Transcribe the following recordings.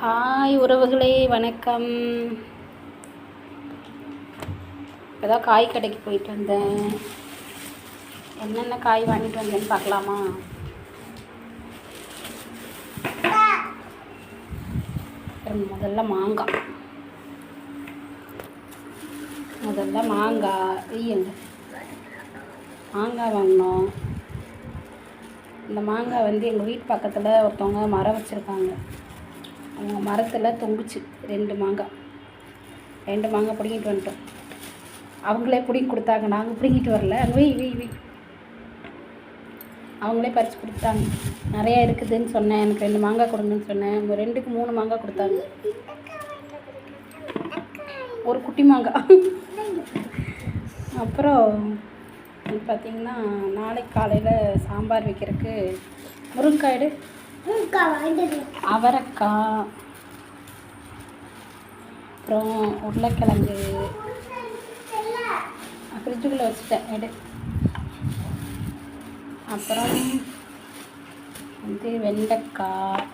Hi உறவுகளே வணக்கம். இப்போதான் காய் கடைக்கு போயிட்டு வந்தேன். என்னென்ன காய் வாங்கிட்டு வந்தேன்னு பார்க்கலாமா? அப்புறம் முதல்ல மாங்காய். முதல்ல மாங்காய். ஐயங்க மாங்காய் வாங்கினோம். இந்த மாங்காய் வந்து எங்கள் வீட்டு பக்கத்தில் ஒருத்தவங்க மரம் வச்சுருக்காங்க. அவங்க மரத்தில் தொங்குச்சு. ரெண்டு மாங்காய் ரெண்டு மாங்காய் பிடிங்கிட்டு வந்துட்டோம். அவங்களே பிடிங்கி கொடுத்தாங்க. நாங்கள் பிடிங்கிட்டு வரல. அங்கே இவி இவி அவங்களே பறித்து கொடுத்தாங்க நிறையா இருக்குதுன்னு சொன்னேன். எனக்கு ரெண்டு மாங்காய் கொடுங்கன்னு சொன்னேன். அவங்க ரெண்டுக்கு மூணு மாங்காய் கொடுத்தாங்க. ஒரு குட்டி மாங்காய் அப்புறம் பார்த்திங்கன்னா நாளைக்கு காலையில் சாம்பார் வைக்கிறதுக்கு முருங்காய் எடு. அவரைக்காய் அப்புறம் உருளைக்கிழங்கு. ஃப்ரிட்ஜுக்குள்ளே வச்சுட்டேன் எடு. அப்புறம் வந்து வெண்டைக்காய்.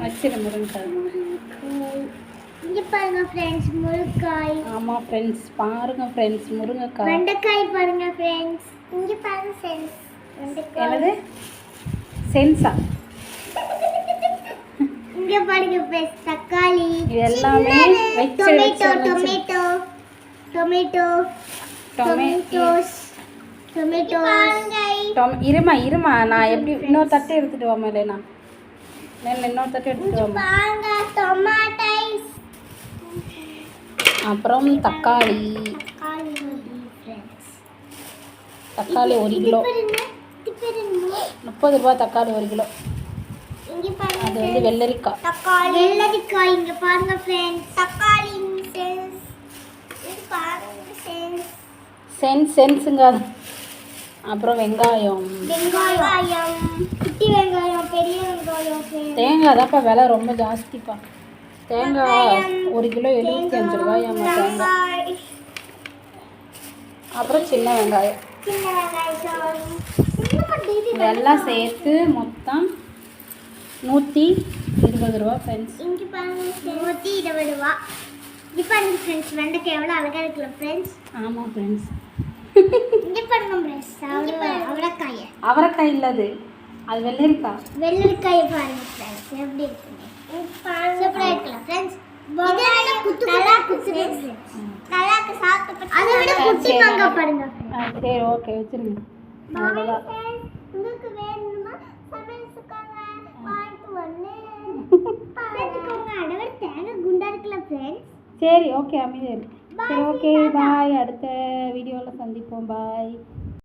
வச்சிரு முருங்கைக்காய் இங்க பாருங்க ஃப்ரெண்ட்ஸ் முருங்காய் ஆமாம் ஃப்ரெண்ட்ஸ் பாருங்க ஃப்ரெண்ட்ஸ் முருங்கைக்காய். வெண்டைக்காய் பாருங்க ஃப்ரெண்ட்ஸ் இங்க பாருங்க வெண்டைக்காய். என்னது? சென்சா. இங்க பாருங்க ஃப்ரெண்ட்ஸ் தக்காளி. இது எல்லாமே டொமேட்டோ டொமேட்டோ டொமேட்டோ டொமே டொமேட்டோ டொம இருமா இருமா. நான் எப்படி இன்னொரு தட்டு எடுத்துட்டு வாமா இல்லைனா. இல்லை இன்னொரு தட்டு எடுத்துட்டு வாமா. டொமாட்டோஸ் அப்புறம் தக்காளி. தக்காளி ஒரு கிலோ. முப்பது ரூபா தக்காளி ஒரு கிலோ. அது வந்து வெள்ளரிக்காய். தக்காளி வெள்ளரிக்காய் இங்க பாருங்க ஃப்ரெண்ட்ஸ் தக்காளி சென்ஸ். சென்ஸுங்க. அப்புறம் வெங்காயம். வெங்காயம். குட்டி வெங்காயம் பெரிய வெங்காயம். தேங்காய் தான்ப்பா விலை ரொம்ப ஜாஸ்திப்பா. தேங்காய் ஒரு கிலோ எழுபத்தி அஞ்சு ரூபாயாம்மா தேங்காய் அப்புறம் சின்ன வெங்காயம். இதெல்லாம் சேர்த்து மொத்தம் நூற்றி இருபது ரூபா ஃப்ரெண்ட்ஸ் இங்க பாருங்க நூற்றி இருபது ரூபா. இங்க பாருங்க ஃப்ரெண்ட்ஸ் வெண்டைக்காய் எவ்வளோ அழகா இருக்குல்ல ஃப்ரெண்ட்ஸ் ஆமாம் ஃப்ரெண்ட்ஸ் இங்க பாருங்க ஃப்ரெண்ட்ஸ் அவரைக்காய். அவரைக்காய் இல்லை அது வெள்ளரிக்காய். வெள்ளரிக்காய் பாருங்க ஃப்ரெண்ட்ஸ் எப்படி இருக்குங்க சூப்பரா இருக்குல்ல ஃப்ரெண்ட்ஸ் சரி ஓகே வச்சுருங்க. அவ்வளோதான் உங்களுக்கு வேணுமா? சரி ஓகே அமைதியாக சரி ஓகே பாய் அடுத்த வீடியோவில் சந்திப்போம். பாய்